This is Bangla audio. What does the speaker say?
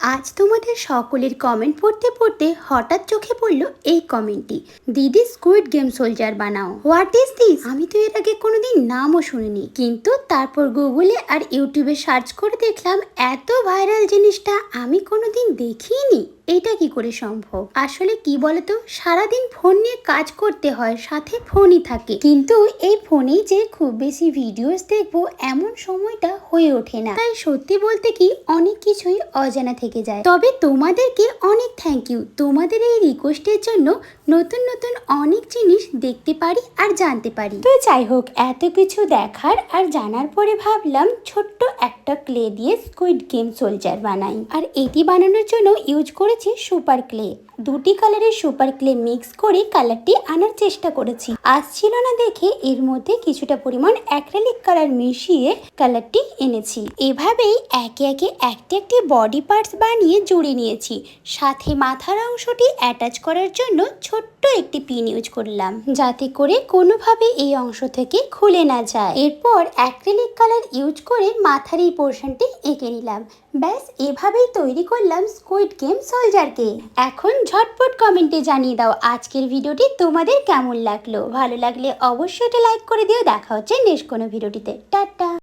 আজ তোমাদের সকলের কমেন্ট পড়তে পড়তে হঠাৎ চোখে পড়ল এই কমেন্টটি দিদি স্কুইড গেম সোলজার বানাও। হোয়াট ইস দিস আমি তো এর আগে কোনোদিন নামও শুনিনি। কিন্তু তারপর গুগলে আর ইউটিউবে সার্চ করে দেখলাম, এত ভাইরাল জিনিসটা আমি কোনোদিন দেখিনি। এটা কি করে সম্ভব? আসলে কি বলতো? সারাদিন ফোন নিয়ে কাজ করতে হয়, সাথে ফোনই থাকে। কিন্তু এই ফোনেই যে খুব বেশি ভিডিওস দেখব, এমন সময়টা হয়ে ওঠে না। তাই সত্যি বলতে কি, অনেক কিছুই অজানা থেকে যায়। তবে তোমাদেরকে অনেক থ্যাংক ইউ তোমাদের এই রিকোয়েস্টের জন্য নতুন নতুন অনেক জিনিস দেখতে পারি আর জানতে পারি। তো যাই হোক, এত কিছু দেখার আর জানার পরে ভাবলাম, ছোট্ট একটা ক্লে দিয়ে স্কুইড গেম সোলজার বানাই। আর এটি বানানোর জন্য ইউজ করেছি সুপার ক্লে। দুটি কালারের সুপার ক্লে মিক্স করে কালারটি আনার চেষ্টা করেছি। আসছিল না দেখে এর মধ্যে কিছুটা পরিমাণ অ্যাক্রেলিক কালার মিশিয়ে কালারটি এনেছি। এভাবেই একে একে একটি একটি বডি পার্টস বানিয়ে জুড়ে নিয়েছি। সাথে মাথার অংশটি অ্যাটাচ করার জন্য ছোট্ট একটি পিন ইউজ করলাম। যাতে করে কোনোভাবে এই অংশ থেকে খুলে না যায়। এরপর অ্যাক্রেলিক কালার ইউজ করে মাথার এই পোর্শনটি এঁকে নিলাম। ব্যাস, এভাবেই তৈরি করলাম স্কুইড গেম সোলজারকে এখন ঝটপট কমেন্টে জানিয়ে দাও আজকের ভিডিওটি তোমাদের কেমন লাগল? ভালো লাগলে অবশ্যই এটা লাইক করে দিও। দেখা হচ্ছে নেক্সট কোনো ভিডিওটিতে। টাটা।